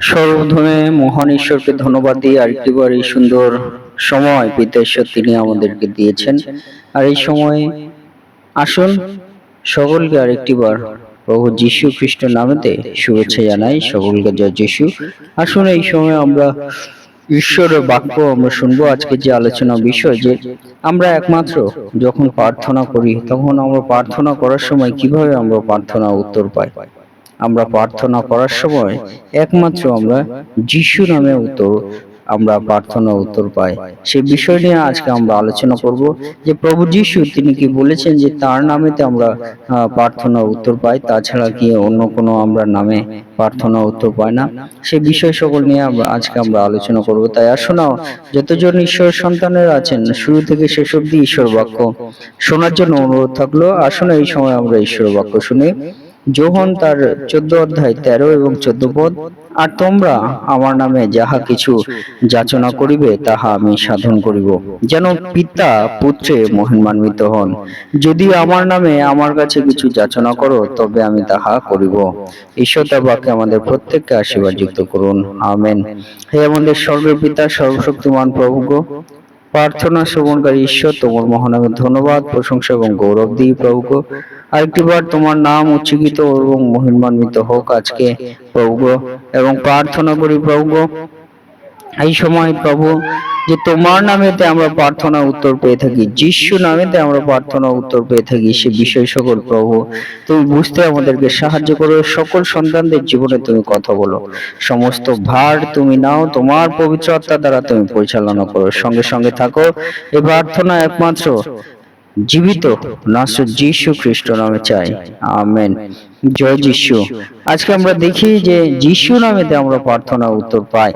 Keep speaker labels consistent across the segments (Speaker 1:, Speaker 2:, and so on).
Speaker 1: সর্বপ্রথমে মহান ঈশ্বরকে ধন্যবাদ দিই আরেকটিবার এই সুন্দর সময় পিতা তিনি আমাদেরকে দিয়েছেন। আর এই সময়ে আসুন সকলকে আরেকটিবার প্রভু যীশু খ্রিস্ট নামেতে শুভেচ্ছা জানাই, সকলকে জয় যীশু। আসুন এই সময় আমরা ঈশ্বরের বাক্য আমরা শুনব। আজকে যে আলোচনা বিষয় যে আমরা একমাত্র যখন প্রার্থনা করি, তখন আমরা প্রার্থনা করার সময় কীভাবে আমরা প্রার্থনা উত্তর পাই? আমরা প্রার্থনা করার সময় একমাত্র আমরা যিশু নামে উত্তর, আমরা প্রার্থনা উত্তর পাই। সে বিষয় নিয়ে আজকে আমরা আলোচনা করব যে প্রভু যিশু, তিনি কি বলেছেন যে তার নামেতে আমরা প্রার্থনা উত্তর পাই, তাছাড়া কি অন্য কোনো আমরা নামে প্রার্থনা উত্তর পাই না? সে বিষয় সকল নিয়ে আমরা আজকে আমরা আলোচনা করব। তাই আসুন যতজন ঈশ্বর সন্তানের আছেন, শুরু থেকে শেষ অব্দি ঈশ্বর বাক্য শোনার জন্য অনুরোধ থাকল। আসুন এই সময় আমরা ঈশ্বর বাক্য শুনি। যোহন তার চোদ্দ অধ্যায় তেরো এবং চোদ্দ পদ। আর তোমরা আমার নামে যাহা কিছু যাচনা করিবে তাহা আমি সাধন করিব। যেন পিতা পুত্রে মহিমান্বিত হন। যদি আমার নামে আমার কাছে কিছু যাচনা করো তবে আমি তাহা করিব। ঈশ্বর তার বাক্যে আমাদের প্রত্যেককে আশীর্বাদ যুক্ত করুন। আমেন। হে আমাদের স্বর্গের পিতা সর্বশক্তিমান প্রভু গো প্রার্থনা শ্রবণকারী ঈশ্বর, তোমার মহানামে ধন্যবাদ, প্রশংসা এবং গৌরব দিই প্রভু গো। আরেকটিবার তোমার নাম উচ্চিত এবং মহিমান্বিত হোক আজকে প্রভু এবং প্রার্থনা করি প্রভু এই সময় প্রভু যে তোমার নামেতে আমরা প্রার্থনা উত্তর পেয়ে থাকি যিশু নামেতে আমরা প্রার্থনা উত্তর পেয়ে থাকি সে বিষয় সকল প্রভু। তুমি বুঝতে আমাদেরকে সাহায্য করো, সকল সন্তানদের জীবনে তুমি কথা বলো। সমস্ত ভার তুমি নাও, তোমার পবিত্র আত্মা দ্বারা তুমি পরিচালনা করো। সঙ্গে সঙ্গে থাকো, এ প্রার্থনা একমাত্র জীবিত নাসর যিশু খ্রিস্ট নামে চাই। আমেন। জয় যিশু। আজকে আমরা দেখি যে যিশু নামেতে আমরা প্রার্থনা উত্তর পাই।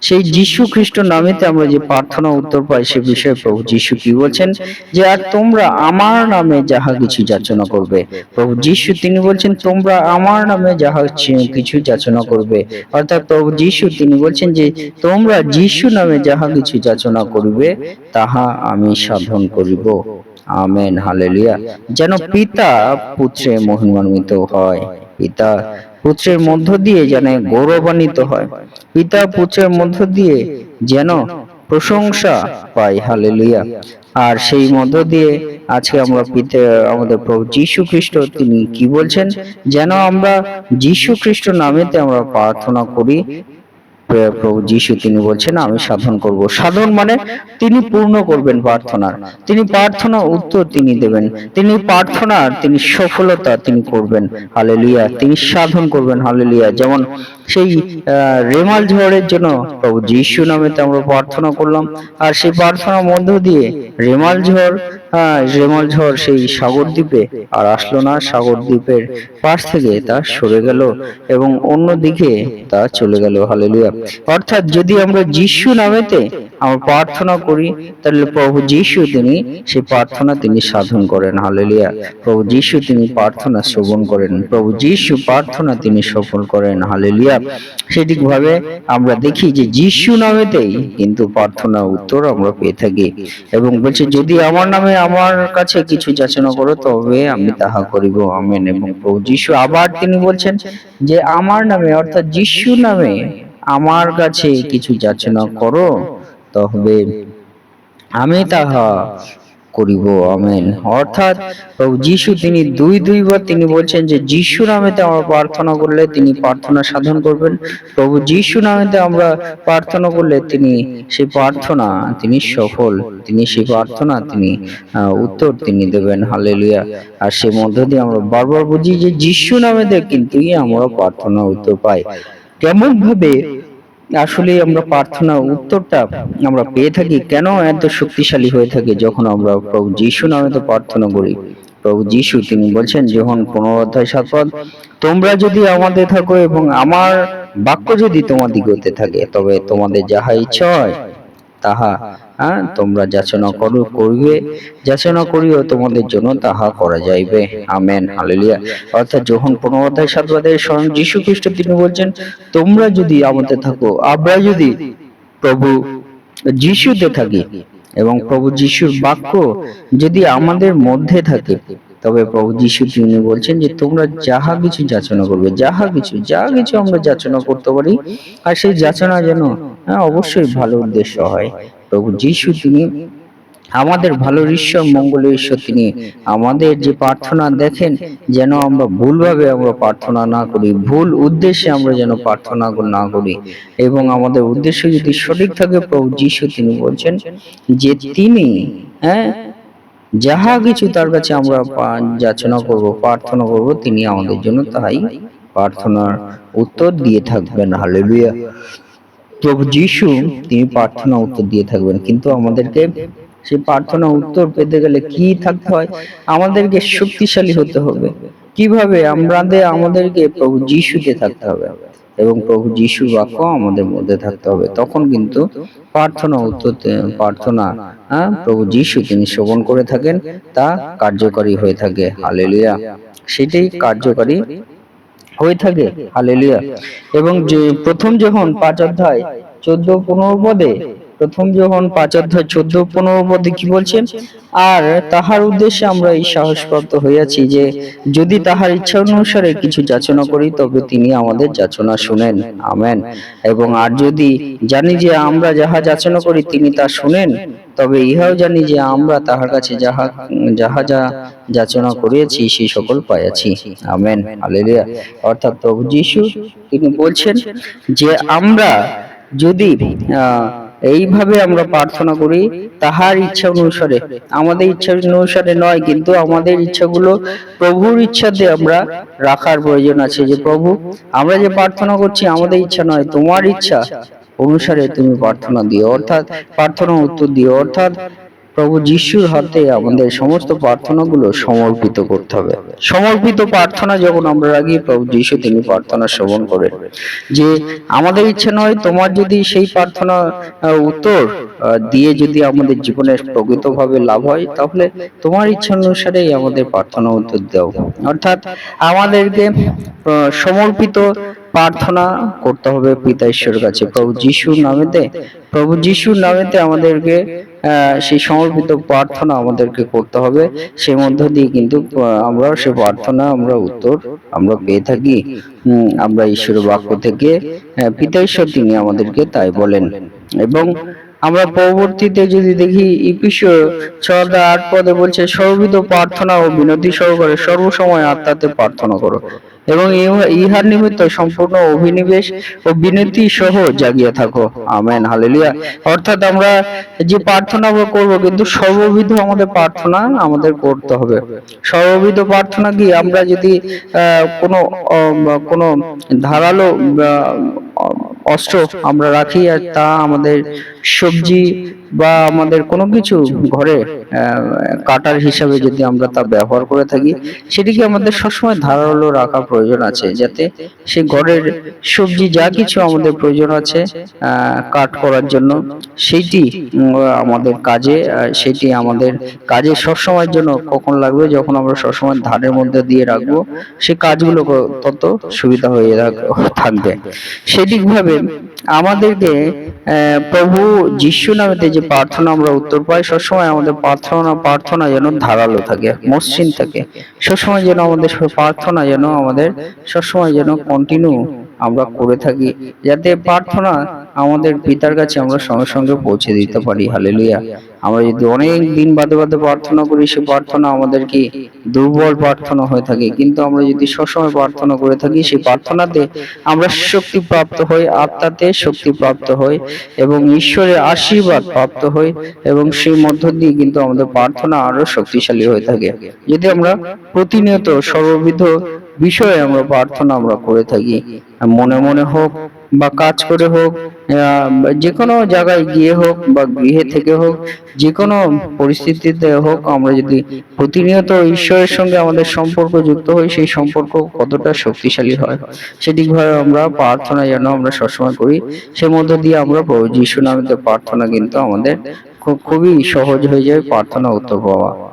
Speaker 1: সেই যিশু খ্রিস্ট নামেতে আমরা যে প্রার্থনা উত্তর পাই সে বিষয়ে প্রভু যিশু কি বলছেন? যে আর তোমরা আমার নামে যাহা কিছু যাচনা করবে। প্রভু যিশু তিনি বলছেন, তোমরা আমার নামে যাহা কিছু যাচনা করবে। অর্থাৎ প্রভু যিশু তিনি বলছেন যে, তোমরা যিশু নামে যাহা কিছু যাচনা করিবে, তাহা আমি সাধন করিব। Amen, hallelujah. যেন পিতা পুত্রে মহিমান্বিত হয়। পিতা পুত্রের মধ্য দিয়ে যেন গৌরবান্বিত হয়। পিতা পুত্রের মধ্য দিয়ে যেন প্রশংসা পাই হালেলুয়া। আর সেই মধ্য দিয়ে আজকে আমরা পিতা, আমাদের প্রভু যীশু খ্রিস্ট তিনি কি বলছেন? যেন আমরা যীশু খ্রিস্ট নামেতে আমরা প্রার্থনা করি। প্রভু যিশু, তিনি বলছেন, আমি সাধন করব। সাধন মানে তিনি পূর্ণ করবেন প্রার্থনার। তিনি প্রার্থনা উত্তর তিনি দেবেন। তিনি প্রার্থনার তিনি সফলতা তিনি করবেন। হালেলুয়া। তিনি সাধন করবেন। হালেলুয়া। যেমন সেই রেমাল ঝড়ের জন্য প্রভু যিশু নামেতে আমরা প্রার্থনা করলাম। আর সেই প্রার্থনার মধ্য দিয়ে রেমাল ঝড় রেমাল ঝড় সেই সাগর দ্বীপে আর আসলো না সাগর দ্বীপের পাশ থেকে তা সরে গেল এবং অন্য দিকে তা চলে গেল। হালেলুয়া অর্থাৎ যদি আমরা যিশু নামেতে আমরা প্রার্থনা করি তাহলে প্রভু যিশু তিনি সেই প্রার্থনা তিনি সাধন করেন। হালেলিয়া। প্রভু যিশু তিনি প্রার্থনা শ্রবণ করেন। প্রভু যিশু প্রার্থনা তিনি সফল করেন। হালেলুয়া। সেটিকভাবে আমরা দেখি যে যিশু নামেতেই কিন্তু প্রার্থনা উত্তর আমরা পেয়ে থাকি। এবং বলছে যদি আমার নামে আমার কাছে কিছু যাচনা করো তবে আমি তাহা করিব। আমেন। এবং প্রভু যিশু আবার তিনি বলছেন যে আমার নামে অর্থাৎ যিশু নামে আমার কাছে কিছু যাচনা করো তবে আমি তাহা করিব, আমেন। অর্থাৎ প্রভু যিশু তিনি দুই দুইবার তিনি বলছেন যে যিশু নামেতে আমরা প্রার্থনা করলে তিনি প্রার্থনা সাধন করবেন। প্রভু যিশু নামেতে আমরা প্রার্থনা করলে তিনি সেই প্রার্থনা, তিনি সফল, তিনি সেই প্রার্থনা, তিনি উত্তর তিনি দেবেন। হালেলুয়া। আর সে মধ্য দিয়ে আমরা বারবার বুঝি যে, যিশু নামেতে কিন্তু আমরা প্রার্থনা উত্তর পাই। কেমন ভাবে আসলে আমরা প্রার্থনা উত্তরটা আমরা পেয়ে থাকি। কেন এত শক্তিশালী হয়ে থাকে যখন আমরা প্রভু যিশু নামে তো প্রার্থনা করি? প্রভু যিশু তিনি বলছেন যখন পনেরো অধ্যায় সাত পদ, তোমরা যদি আমাদের থাকো এবং আমার বাক্য যদি তোমাদের হতে থাকে তবে তোমাদের যাহা ইচ্ছা হয় তাহা। হ্যাঁ তোমরা যাচনা করো করিবে যাচনা করিও তোমাদের জন্য তাহা করা যাইবে। Amen, hallelujah. অর্থাৎ যখন পনেরো অধ্যায় সাত পদে স্বয়ং যীশু খ্রিস্ট তিনি বলছেন, তোমরা যদি আমাদের থাকো, আমরা যদি প্রভু যিশুতে থাকি এবং প্রভু যিশুর বাক্য যদি আমাদের মধ্যে থাকে, তবে প্রভু যিশু তিনি বলছেন যে, তোমরা যাহা কিছু যাচনা করবে, যাহা কিছু, যা কিছু আমরা যাচনা করতে পারি, আর সেই যাচনা যেন অবশ্যই ভালো উদ্দেশ্য হয়। প্রভু যিশু তিনি আমাদের ভালোর ঈশ্বর মঙ্গলের ঈশ্বর তিনি আমাদের যে প্রার্থনা দেখেন যেন আমরা ভুলভাবে আমরা প্রার্থনা না করি ভুল উদ্দেশ্যে আমরা যেন প্রার্থনা না করি। এবং আমাদের উদ্দেশ্য যদি সঠিক থাকে প্রভু যিশু তিনি বলছেন যে তিনি হ্যাঁ যাহা কিছু তার কাছে আমরা যাচনা করব প্রার্থনা করব তিনি আমাদের জন্য তাই প্রার্থনার উত্তর দিয়ে থাকবেন হালেলুয়া প্রভু যিশু তিনি প্রার্থনা উত্তর দিয়ে থাকবেন। কিন্তু আমাদেরকে সেই প্রার্থনা উত্তর পেতে গেলে কি থাকতে হয়? আমাদেরকে শক্তিশালী হতে হবে। কীভাবে? আমাদের আমাদেরকে প্রভু যিশুতে থাকতে হবে এবং প্রভু যিশু বাক্য আমাদের মধ্যে থাকতে হবে। তখন কিন্তু প্রার্থনা উত্তর প্রার্থনা হ্যাঁ, প্রভু যিশু তিনি শ্রবণ করে থাকেন তা কার্যকরী হয়ে থাকে। হালেলুয়া। সেটাই কার্যকরী হয়ে থাকে। হালেলুয়া এবং যে প্রথম যখন পাঁচ অধ্যায় চোদ্দ পনেরো পদে প্রথম যখন পাঁচ অধ্যায় চোদ্দ পনেরো পদে কি বলছেন? আর তাহার উদ্দেশ্যে আমরা এই সাহসপ্রাপ্ত হইয়াছি যে যদি তাহার ইচ্ছা অনুসারে কিছু যাচনা করি তবে তিনি আমাদের যাচনা শুনেন। আমেন। এবং আর যদি জানি যে আমরা যাহা যাচনা করি তিনি তা শুনেন তবে ইহাও জানি যে আমরা তাহার কাছে যাহা যাহা যা যাচনা করিয়াছি সেই সকল পাইয়াছি। আমেন। হালেলুয়া। অর্থাৎ প্রভু যিশু তিনি বলছেন যে আমরা যদি আহ, এইভাবে আমরা প্রার্থনা করি, তাহার ইচ্ছা অনুসারে, আমাদের ইচ্ছা অনুসারে নয়, কিন্তু আমাদের ইচ্ছাগুলো প্রভুর ইচ্ছাতে আমরা রাখার প্রয়োজন আছে যে, প্রভু, আমরা যে প্রার্থনা করছি আমাদের ইচ্ছা নয়, তোমার ইচ্ছা অনুসারে তুমি প্রার্থনা দিও, অর্থাৎ প্রার্থনা উত্তর দিও, অর্থাৎ প্রভু যিশুর হাতে আমাদের সমস্ত প্রার্থনাগুলো সমর্পিত করতে হবে। সমর্পিত প্রার্থনা যখন আমরা রাখি, প্রভু যিশু তিনি প্রার্থনা শ্রবণ করেন। যে আমাদের ইচ্ছে নয় তোমার যদি সেই প্রার্থনা উত্তর দিয়ে যদি আমাদের জীবনে প্রকৃতভাবে লাভ হয়, তাহলে তোমার ইচ্ছা অনুসারেই আমাদের প্রার্থনা উত্তর দাও। অর্থাৎ আমাদেরকে সমর্পিত প্রার্থনা করতে হবে পিতা ঈশ্বরের কাছে। প্রভু যিশুর নামেতে, প্রভু যিশুর নামেতে আমাদেরকে সেই সমর্পিত প্রার্থনা আমাদেরকে করতে হবে। সেই মধ্য দিয়ে কিন্তু আমরা সে প্রার্থনা, আমরা উত্তর আমরা পেয়ে থাকি। আমরা ঈশ্বরের বাক্য থেকে পিতা ঈশ্বর তিনি আমাদেরকে তাই বলেন। এবং আমরা পরবর্তীতে যদি দেখি ইপিসীয় ছয় আট পদে বলছে সর্বিত প্রার্থনা ও বিনতি সহকারে সর্বসময় আত্মাতে প্রার্থনা করো। এবং ইহা- ইহার নিমিত্ত সম্পূর্ণ অভিনিবেশ ও বিনতি সহ জাগিয়ে থাকো। Amen, hallelujah. অর্থাৎ আমরা যে প্রার্থনা করব, কিন্তু সর্ববিধ আমাদের প্রার্থনা আমাদের করতে হবে। সর্ববিধ প্রার্থনা কি? আমরা যদি কোনো কোনো ধারালো অস্ত্র আমরা রাখি আর তা আমাদের সবজি বা আমাদের কোনো কিছু ঘরে কাটার হিসাবে যদি আমরা তা ব্যবহার করে থাকি সেটিকে আমাদের সবসময় ধারালো রাখা প্রয়োজন আছে, যাতে সেই ঘরের সবজি যা কিছু আমাদের প্রয়োজন আছে কাট করার জন্য, সেইটি আমাদের কাজে সেটি আমাদের কাজে সবসময়ের জন্য কখন লাগবে, যখন আমরা সবসময় ধারের মধ্যে দিয়ে রাখব সেই কাজগুলো তত সুবিধা হয়ে থাকবে। সেদিকভাবে আমাদেরকে প্রভু যিশু নামেতে যে প্রার্থনা আমরা উত্তর পাই, সবসময় আমাদের প্রার্থনা প্রার্থনা যেন ধারালো থাকে, মসৃণ থাকে। সবসময় যেন আমাদের প্রার্থনা যেন আমাদের সবসময় যেন কন্টিনিউ আমরা করে থাকি, যাতে প্রার্থনা আমাদের পিতার কাছে আমরা সঙ্গে সঙ্গে পৌঁছে দিতে পারি। হালেলুয়া। আমরা যদি অনেক দিন বাদে বাদে প্রার্থনা করি, সে প্রার্থনা আমাদের কি দুর্বল প্রার্থনা হয়ে থাকে। কিন্তু আমরা যদি সবসময় প্রার্থনা করে থাকি সেই প্রার্থনাতে আমরা শক্তি প্রাপ্ত হই, আত্মাতে শক্তি প্রাপ্ত হই এবং ঈশ্বরের আশীর্বাদ প্রাপ্ত হই এবং সেই মধ্য দিয়ে কিন্তু আমাদের প্রার্থনা আরও শক্তিশালী হয়ে থাকে। যদি আমরা প্রতিনিয়ত সর্ববিধ বিষয়ে আমরা প্রার্থনা আমরা করে থাকি, মনে মনে হোক বা কাজ করে হোক যে কোনো জায়গায় গিয়ে হোক বা গৃহে থেকে হোক, যে কোনো পরিস্থিতিতে হোক, আমরা যদি প্রতিনিয়ত ঈশ্বরের সঙ্গে আমাদের সম্পর্ক যুক্ত হই, সেই সম্পর্ক কতটা শক্তিশালী হয়? সেটিভাবে আমরা প্রার্থনা যেন আমরা সবসময় করি। সে মধ্য দিয়ে আমরা যিশু নামেতে প্রার্থনা কিন্তু আমাদের খুবই সহজ হয়ে যায় প্রার্থনা উত্তর পাওয়া।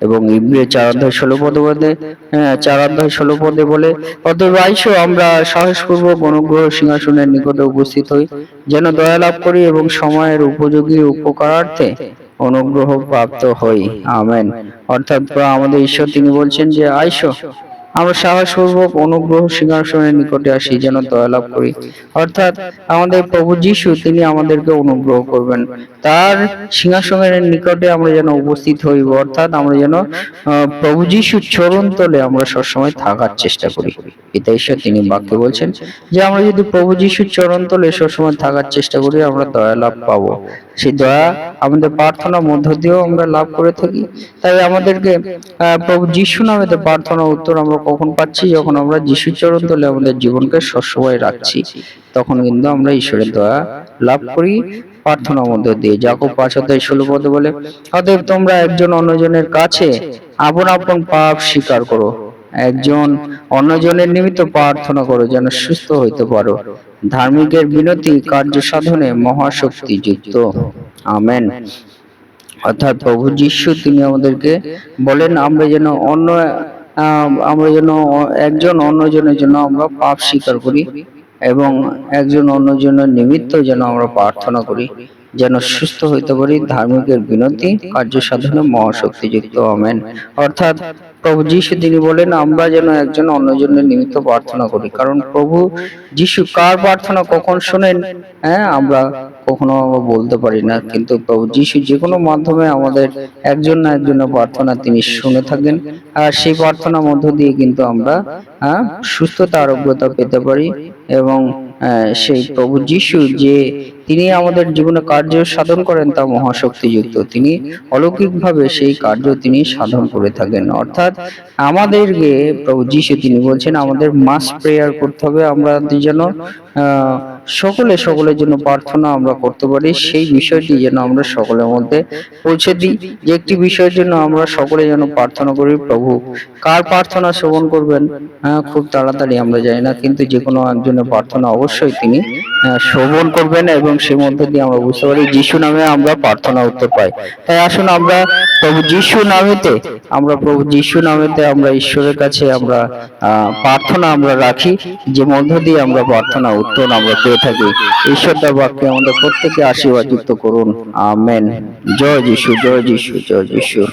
Speaker 1: এবং ইবনে চার অধ্যায় ষোলো পদে পদে হ্যাঁ চার অধ্যায় ষোলো পদে বলে, অতএব আইসো, আমরা সাহসপূর্বক অনুগ্রহ সিংহাসনের নিকটে উপস্থিত হই, যেন দয়া লাভ করি এবং সময়ের উপযোগী উপকারার্থে অনুগ্রহ প্রাপ্ত হই। আমেন। অর্থাৎ, আমাদের ঈশ্বর তিনি বলছেন যে, আইসো আমরা সাহসপূর্বক অনুগ্রহ সিংহাসনের নিকটে আসি, যেন দয়া লাভ করি। অর্থাৎ আমাদের প্রভু যিশু, তিনি আমাদেরকে অনুগ্রহ করবেন। তার সিংহাসনের নিকটে আমরা যেন উপস্থিত হইব অর্থাৎ আমরা যেন প্রভু যিশুর চরণ তলে আমরা সবসময় থাকার চেষ্টা করি। পিতা ঈশ্বর তিনি বাক্যে বলছেন যে, আমরা যদি প্রভু যিশুর চরণ তলে সবসময় থাকার চেষ্টা করি, আমরা দয়া লাভ পাবো। সেই দয়া আমাদের প্রার্থনার মধ্য দিয়েও আমরা লাভ করে থাকি। তাই আমাদেরকে প্রভু যিশু নামেতে প্রার্থনা উত্তর আমরা কখন পাচ্ছি, যখন আমরা যিশুর চরণ তলে আমাদের জীবনকে সবসময় রাখছি, তখন কিন্তু আমরা ঈশ্বরের দয়া লাভ করি, প্রার্থনার মধ্য দিয়ে। যাকব পাঁচ অধ্যায় ষোলো পদে বলে, অতএব তোমরা একজন অন্যজনের কাছে আপন আপন পাপ স্বীকার করো। একজন অন্যজনের নিমিত্ত প্রার্থনা করো যেন সুস্থ হইতে পারো। ধার্মিকের বিনতি কার্য সাধনে মহাশক্তি যুক্ত। আমেন। অর্থাৎ প্রভু যিশু, তিনি আমাদেরকে বলেন, আমরা যেন অন্য আমরা যেন একজন অন্যজনের জন্য আমরা পাপ স্বীকার করি এবং একজন অন্যজনের নিমিত্ত যেন আমরা প্রার্থনা করি, যেন সুস্থ হইতে পারি। ধার্মিকের বিনতি কার্য সাধনে মহাশক্তিযুক্ত আমেন। অর্থাৎ প্রভু যিশু তিনি বলেন আমরা যেন একজন অন্যজনের নিমিত্ত প্রার্থনা করি। কারণ প্রভু যিশু কার প্রার্থনা কখন শোনেন? হ্যাঁ আমরা কখনো বলতে পারি না কিন্তু প্রভু যিশু যে কোনো মাধ্যমে আমাদের একজন না একজনের প্রার্থনা তিনি শুনে থাকেন। আর সেই প্রার্থনার মধ্য দিয়ে কিন্তু আমরা হ্যাঁ, সুস্থতা আরোগ্যতা পেতে পারি এবং সেই প্রভু যিশু যে তিনি আমাদের জীবনে কার্য সাধন করেন তা মহাশক্তিযুক্ত। তিনি অলৌকিকভাবে সেই কার্য তিনি সাধন করে থাকেন। অর্থাৎ আমাদেরকে প্রভু যিশু তিনি বলছেন আমাদের মাস প্রেয়ার করতে হবে। আমরা যেন আহ, সকলে সকলের জন্য প্রার্থনা আমরা করতে পারি। সেই বিষয়টি যেন আমরা সকলের মধ্যে পৌঁছে দিই। যে একটি বিষয়ের জন্য আমরা সকলে যেন প্রার্থনা করি প্রভু কার প্রার্থনা শ্রবণ করবেন? আহ, খুব তাড়াতাড়ি আমরা জানি না কিন্তু যে কোনো একজনের প্রার্থনা অবশ্যই তিনি আহ, শ্রবণ করবেন এবং সেই মধ্যে দিয়ে আমরা বুঝতে পারি যিশু নামে আমরা প্রার্থনা উত্তর পাই। তাই আসুন আমরা প্রভু যিশু নামেতে আমরা প্রভু যিশু নামেতে আমরা ঈশ্বরের কাছে আমরা আহ, প্রার্থনা আমরা রাখি। যে মধ্য দিয়ে আমরা প্রার্থনা উত্তর আমরা পেয়ে থাকি। ঈশ্বর বাক্যে আমাদের প্রত্যেকে আশীর্বাদ যুক্ত করুন। আমেন। জয় যিশু জয় যিশু জয় যিশু।